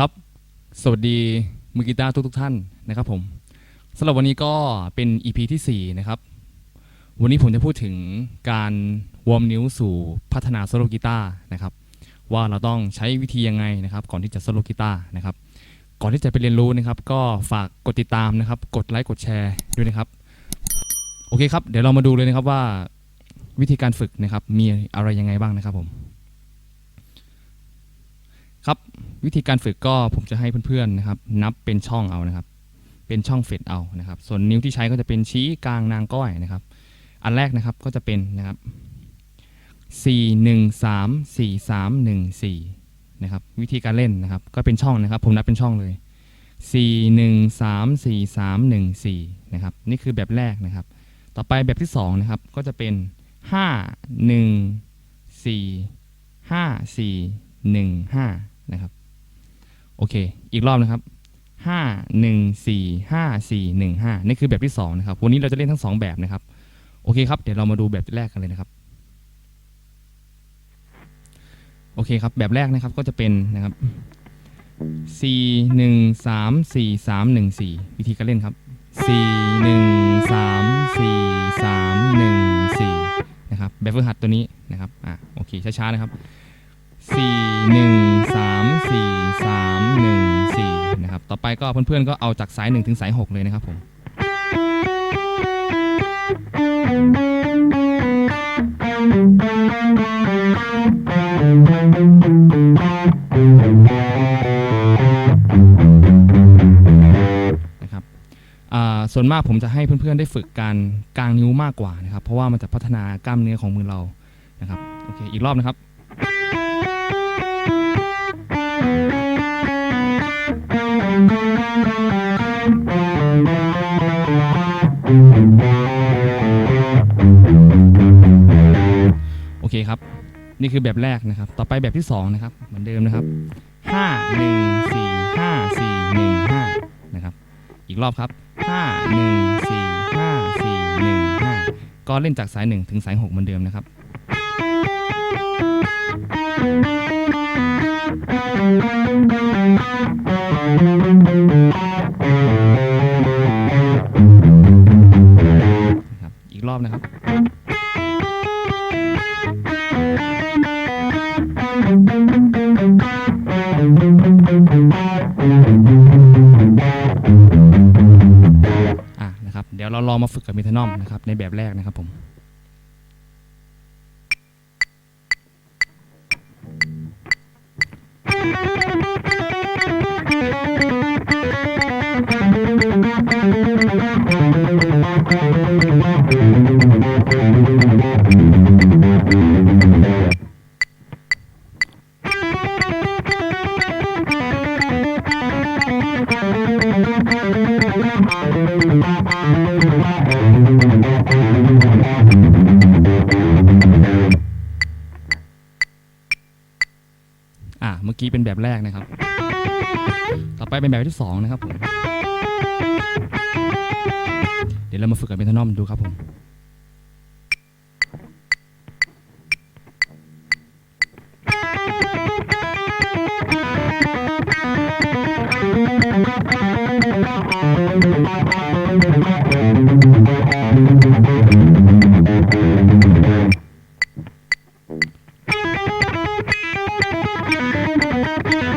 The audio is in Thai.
ครับ สวัสดีมือกีตาร์ทุกทท่านนะครับผมสำหรับวันนี้ก็เป็น EP ที่ 4 นะครับ วันนี้ผมจะพูดถึงการวอร์มนิ้วสู่พัฒนาโซโลกีตาร์นะครับ ว่าเราต้องใช้วิธียังไงนะครับ ก่อนที่จะโซโลกีตาร์นะครับ ก่อนที่จะไปเรียนรู้นะครับ ก็ฝากกดติดตามนะครับ กดไลค์กดแชร์ด้วยนะครับ โอเคครับ เดี๋ยวเรามาดูเลยนะครับว่าวิธีการฝึกนะครับ มีอะไรยังไงบ้างนะครับผม ครับวิธีการฝึกก็ผมจะให้เพื่อนๆนะครับ นับเป็นช่องเอานะครับ เป็นช่องเฟดเอานะครับ ส่วนนิ้วที่ใช้ก็จะเป็นชี้กลางนางก้อยนะครับ อันแรกนะครับก็จะเป็นนะครับ 4 1 3 4 3 1 4นะครับวิธีการเล่นนะครับ ก็เป็นช่องนะครับ ผมนับเป็นช่องเลย 4 1 3 4 3 1 4นะครับนี่คือแบบแรกนะครับ ต่อไปแบบที่สองนะครับก็จะเป็น 5 1 4 5 4 1 5 นะครับ โอเค อีกรอบนะครับห้าหนึ่งสี่ห้าสี่หนึ่งห้านี่คือแบบที่สองนะครับ วันนี้เราจะเล่นทั้งสองแบบนะครับ โอเคครับ เดี๋ยวเรามาดูแบบแรกกันเลยนะครับ โอเคครับ แบบแรกนะครับก็จะเป็นนะครับสี่หนึ่งสามสี่สามหนึ่งสี่วิธีการเล่นครับสี่หนึ่งสามสี่สามหนึ่งสี่นะครับ แบบฝึกหัดตัวนี้นะครับ อะ โอเค ช้าๆ นะครับ สี่หนึ่งสามสี่สามหนึ่งสี่นะครับ ต่อไปก็เพื่อนๆก็เอาจากสายหนึ่งถึงสายหกเลยนะครับผมนะครับส่วนมากผมจะให้เพื่อนๆได้ฝึกการกางนิ้วมากกว่านะครับ เพราะว่ามันจะพัฒนากล้ามเนื้อของมือเรานะครับ โอเค อีกรอบนะครับ โอเคครับ นี่คือแบบแรกนะครับ ต่อไปแบบที่สองนะครับ เหมือนเดิมนะครับห้าหนึ่งสี่ห้าสี่หนึ่งห้านะครับ อีกรอบครับห้าหนึ่งสี่ห้าสี่หนึ่งห้าก็เล่นจากสายหนึ่งถึงสายหกเหมือนเดิมนะครับนะครับ อะนะครับ เดี๋ยวเราลองมาฝึกกับมิทานอมนะครับในแบบแรกนะครับผม อะเมื่อกี้เป็นแบบแรกนะครับ ต่อไปเป็นแบบที่สองนะครับผมเดี๋ยวเรามาฝึกกับเมทานอมดูครับผม โ